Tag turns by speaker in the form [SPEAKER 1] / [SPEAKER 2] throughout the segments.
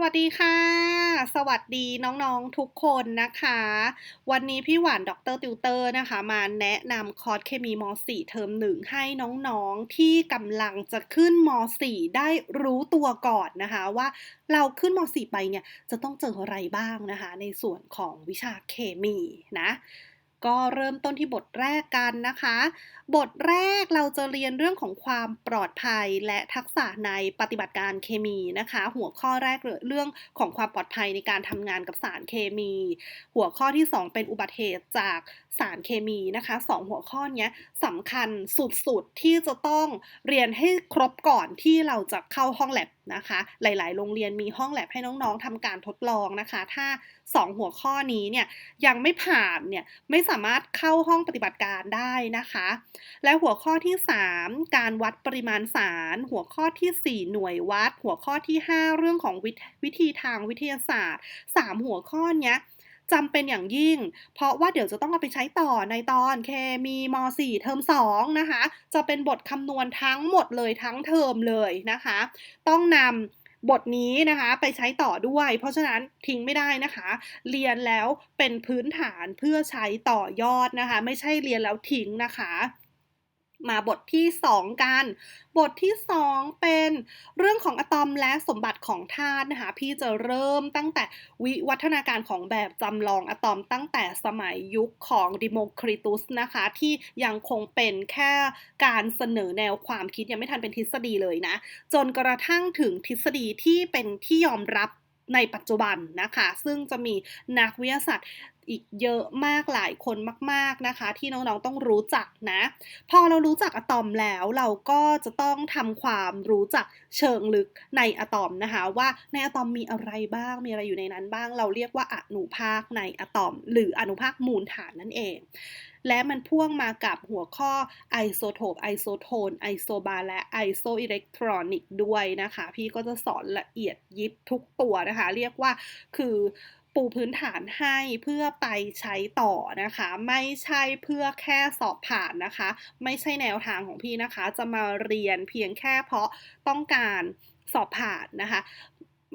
[SPEAKER 1] สวัสดีค่ะ สวัสดีน้องๆทุกคนนะคะ วันนี้พี่หวานดรติวเตอร์นะคะ มาแนะนำคอร์สเคมีม .4 เทอมหนึ่งให้น้องๆที่กำลังจะขึ้นม .4 ได้รู้ตัวก่อนนะคะ ว่าเราขึ้นม .4 ไปเนี่ยจะต้องเจออะไรบ้างนะคะ ในส่วนของวิชาเคมีนะ ก็เริ่มต้นที่บทแรกกันนะคะ บทแรกเราจะเรียนเรื่องของความปลอดภัยและทักษะในปฏิบัติการเคมีนะคะ หัวข้อแรกเรื่องของความปลอดภัยในการทำงานกับสารเคมี หัวข้อที่ 2 เป็นอุบัติเหตุจากสารเคมีนะคะสองหัวข้อนี้สำคัญสุดๆที่จะต้องเรียนให้ครบก่อนที่เราจะเข้าห้องแลบนะคะ หลาย ๆ โรงเรียนมีห้องแลบให้น้องๆทำการทดลองนะคะ ถ้า 2หัวข้อนี้เนี่ยยังไม่ผ่านเนี่ยไม่สามารถเข้าห้องปฏิบัติการได้นะคะ และหัวข้อที่ 3 การวัดปริมาณสาร หัวข้อที่ 4 หน่วยวัด หัวข้อที่ 5 เรื่องของววิธีทางวิทยาศาสตร์ 3 หัวข้อเนี้ยจำเป็นอย่างยิ่ง เพราะว่าเดี๋ยวจะต้องเอาไปใช้ต่อในตอนเคมีม .4 เทอม2นะคะ จะเป็นบทคำนวณทั้งหมดเลยทั้งเทอมเลยนะคะ ต้องนำ บทนี้นะคะไปใช้ต่อด้วย เพราะฉะนั้นทิ้งไม่ได้นะคะ เรียนแล้วเป็นพื้นฐานเพื่อใช้ต่อยอดนะคะ ไม่ใช่เรียนแล้วทิ้งนะคะ มาบทที่ 2 กัน บทที่ 2 เป็นเรื่องของอะตอมและสมบัติของธาตุนะคะ พี่จะเริ่มตั้งแต่วิวัฒนาการของแบบจำลองอะตอมตั้งแต่สมัยยุคของดิโมคริตุสนะคะ ที่ยังคงเป็นแค่การเสนอแนวความคิดยังไม่ทันเป็นทฤษฎีเลยนะ จนกระทั่งถึงทฤษฎีที่เป็นที่ยอมรับในปัจจุบันนะคะ ซึ่งจะมีนักวิทยาศาสตร์ อีกเยอะมากหลายคนมาก ๆนะคะ ที่น้องๆต้องรู้จักนะ พอเรารู้จักอะตอมแล้วเราก็จะต้องทำความรู้จักเชิงลึกในอะตอมนะคะ ว่าในอะตอมมีอะไรบ้างมีอะไรอยู่ในนั้นบ้าง เราเรียกว่าอนุภาคในอะตอม หรืออนุภาคมูลฐานนั่นเอง และมันพ่วงมากับหัวข้อไอโซโทปไอโซโทนไอโซบาและไอโซอิเล็กทรอนิกด้วยนะคะ พี่ก็จะสอนละเอียดยิบทุกตัวนะคะ เรียกว่าคือปูพื้นฐานให้เพื่อไปใช้ต่อนะคะ ไม่ใช่เพื่อแค่สอบผ่านนะคะ ไม่ใช่แนวทางของพี่นะคะ จะมาเรียนเพียงแค่เพราะต้องการสอบผ่านนะคะ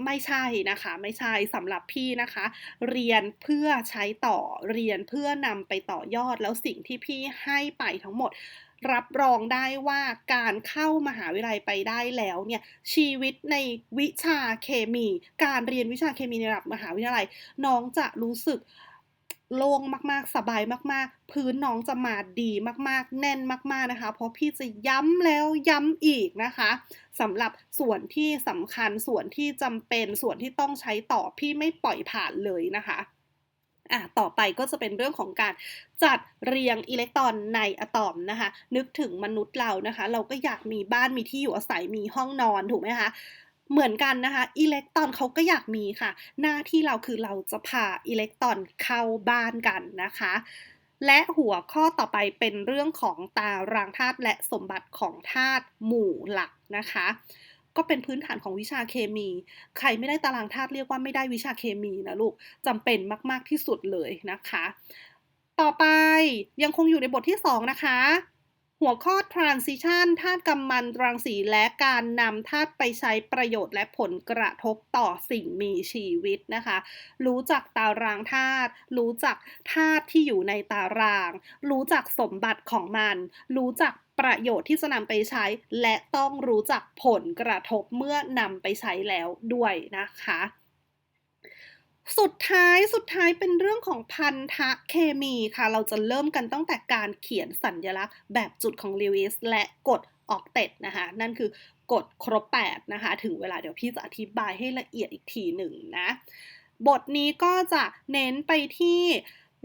[SPEAKER 1] ไม่ใช่นะคะ ไม่ใช่สำหรับพี่นะคะ เรียนเพื่อใช้ต่อเรียนเพื่อนำไปต่อยอดแล้วสิ่งที่พี่ให้ไปทั้งหมด รับรองได้ว่าการเข้ามหาวิทยาลัยไปได้แล้วเนี่ยชีวิตในวิชาเคมี การเรียนวิชาเคมีในระดับมหาวิทยาลัย น้องจะรู้สึกโล่งมากๆ สบายมากๆ พื้นน้องจะมาดีมากๆ แน่นมากๆนะคะ เพราะพี่จะย้ำแล้วย้ำอีกนะคะสำหรับส่วนที่สำคัญส่วนที่จำเป็นส่วนที่ต้องใช้ต่อพี่ไม่ปล่อยผ่านเลยนะคะ อะต่อไปก็จะเป็นเรื่องของการจัดเรียงอิเล็กตรอนในอะตอมนะคะ นึกถึงมนุษย์เรานะคะ เราก็อยากมีบ้านมีที่อยู่อาศัยมีห้องนอนถูกไหมคะเหมือนกันนะคะอิเล็กตรอนเขาก็อยากมีค่ะ หน้าที่เราคือเราจะพาอิเล็กตรอนเข้าบ้านกันนะคะ และหัวข้อต่อไปเป็นเรื่องของตารางธาตุและสมบัติของธาตุหมู่หลักนะคะ ก็เป็นพื้นฐานของวิชาเคมี ใครไม่ได้ตารางธาตุเรียกว่าไม่ได้วิชาเคมีนะลูกจำเป็นมาก ๆที่สุดเลยนะคะ ต่อไปยังคงอยู่ในบทที่ 2 นะคะ หัวข้อ transition ธาตุกำมันรังสีและการนำธาตุไปใช้ประโยชน์และผลกระทบต่อสิ่งมีชีวิตนะคะ รู้จักตารางธาตุ รู้จักธาตุที่อยู่ในตาราง รู้จักสมบัติของมัน รู้จักประโยชน์ที่จะนำไปใช้ และต้องรู้จักผลกระทบเมื่อนำไปใช้แล้วด้วยนะคะ สุดท้ายสุดท้ายเป็นเรื่องของพันธะเคมีค่ะ เราจะเริ่มกันตั้งแต่การเขียนสัญลักษณ์แบบจุดของลิวิสและกฎออกเต็ดนะคะ นั่นคือกฎครบ 8 นะคะ ถึงเวลาเดี๋ยวพี่จะอธิบายให้ละเอียดอีกทีหนึ่งนะ บทนี้ก็จะเน้นไปที่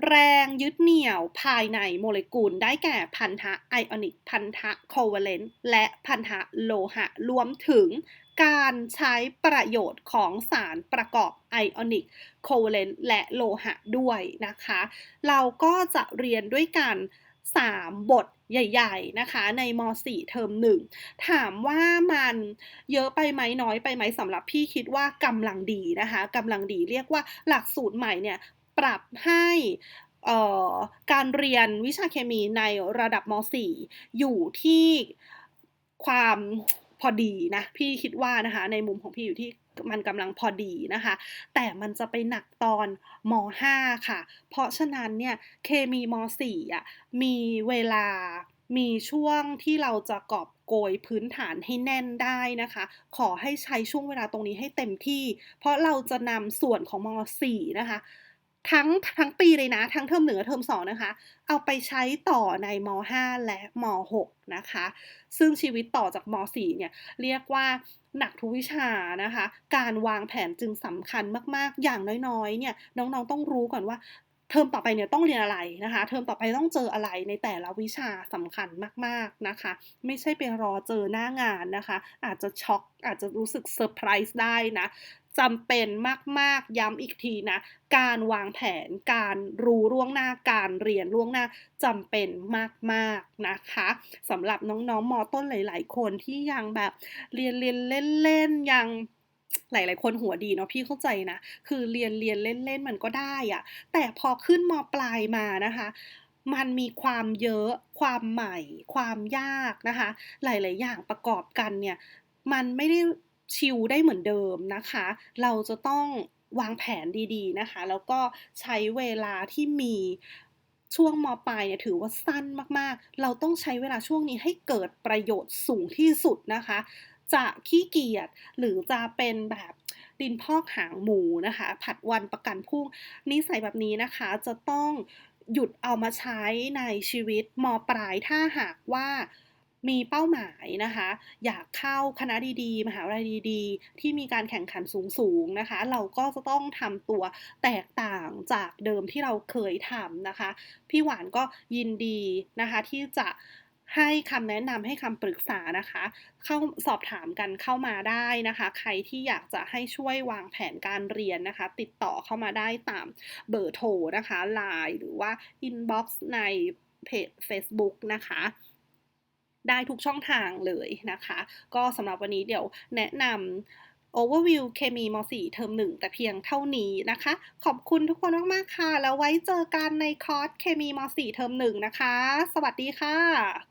[SPEAKER 1] แรงยึดเหนี่ยวภายในโมเลกุลได้แก่พันธะไอออนิก พันธะโคเวเลนต์และพันธะโลหะ รวมถึงการใช้ประโยชน์ของสารประกอบไอออนิก โคเวเลนต์และโลหะด้วยนะคะ เราก็จะเรียนด้วยกัน 3 บทใหญ่ๆ นะคะ ในม .4 เทอม1 ถามว่ามันเยอะไปไหมน้อยไปไหมสำหรับพี่คิดว่ากำลังดีนะคะกำลังดีเรียกว่าหลักสูตรใหม่เนี่ย ปรับให้การเรียนวิชาเคมีในระดับม .4 อยู่ที่ความพอดีนะ พี่คิดว่านะคะในมุมของพี่อยู่ที่มันกำลังพอดีนะคะ แต่มันจะไปหนักตอนม .5 ค่ะ เพราะฉะนั้นเนี่ยเคมีม .4 อะมีเวลามีช่วงที่เราจะกอบโกยพื้นฐานให้แน่นได้นะคะ ขอให้ใช้ช่วงเวลาตรงนี้ให้เต็มที่ เพราะเราจะนำส่วนของม .4 นะคะ ทั้งทั้งปีเลยนะ ทั้งเทอม1และเทอม2นะคะ เอาไปใช้ต่อในม .5 และม .6 นะคะ ซึ่งชีวิตต่อจากม .4 เนี่ย เรียกว่าหนักทุกวิชานะคะ การวางแผนจึงสำคัญมากๆ อย่างน้อยๆ เนี่ย น้องๆ ต้องรู้ก่อนว่าเทอมต่อไปเนี่ยต้องเรียนอะไรนะคะ เทอมต่อไปต้องเจออะไรในแต่ละวิชาสำคัญมากๆนะคะ ไม่ใช่ไปรอเจอหน้างานนะคะ อาจจะช็อกอาจจะรู้สึกเซอร์ไพรส์ได้นะ จำเป็นมาก ๆ ย้ำอีกทีนะ การวางแผน การรู้ล่วงหน้า การเรียนล่วงหน้าจำเป็นมาก ๆ นะคะสำหรับน้อง ๆมต้นหลาย ๆ คนที่ยังแบบเรียนๆเล่น ๆ ยังหลาย ๆ คนหัวดีเนาะพี่เข้าใจนะ คือเรียนๆเล่น ๆ มันก็ได้อะแต่พอขึ้นม.ปลายมานะคะมันมีความเยอะ ความใหม่ ความยากนะคะ หลาย ๆ อย่างประกอบกันเนี่ย มันไม่ได้ ชิลได้เหมือนเดิมนะคะ เราจะต้องวางแผนดีๆนะคะ แล้วก็ใช้เวลาที่มีช่วงม.ปลายเนี่ยถือว่าสั้นมากๆ เราต้องใช้เวลาช่วงนี้ให้เกิดประโยชน์สูงที่สุดนะคะ จะขี้เกียจหรือจะเป็นแบบดินพอกหางหมูนะคะ ผัดวันประกันพรุ่งนิสัยแบบนี้นะคะจะต้องหยุดเอามาใช้ในชีวิตม.ปลายถ้าหากว่า มีเป้าหมายนะคะ อยากเข้าคณะดีๆ มหาวิทยาลัยดีๆ ที่มีการแข่งขันสูงๆนะคะ เราก็จะต้องทำตัวแตกต่างจากเดิมที่เราเคยทำนะคะ พี่หวานก็ยินดีนะคะที่จะให้คำแนะนำให้คำปรึกษานะคะ เข้าสอบถามกันเข้ามาได้นะคะ ใครที่อยากจะให้ช่วยวางแผนการเรียนนะคะ ติดต่อเข้ามาได้ตามเบอร์โทรนะคะ LINE หรือว่าอินบ็อกซ์ในเพจเฟซบุ๊กนะคะ ได้ทุกช่องทางเลยนะคะ ก็สำหรับวันนี้เดี๋ยวแนะนำ Overview เคมีม.4 เทอม1 แต่เพียงเท่านี้นะคะ ขอบคุณทุกคนมาก ๆ ค่ะ แล้วไว้เจอกันในคอร์สเคมีม.4 เทอม1 นะคะ สวัสดีค่ะ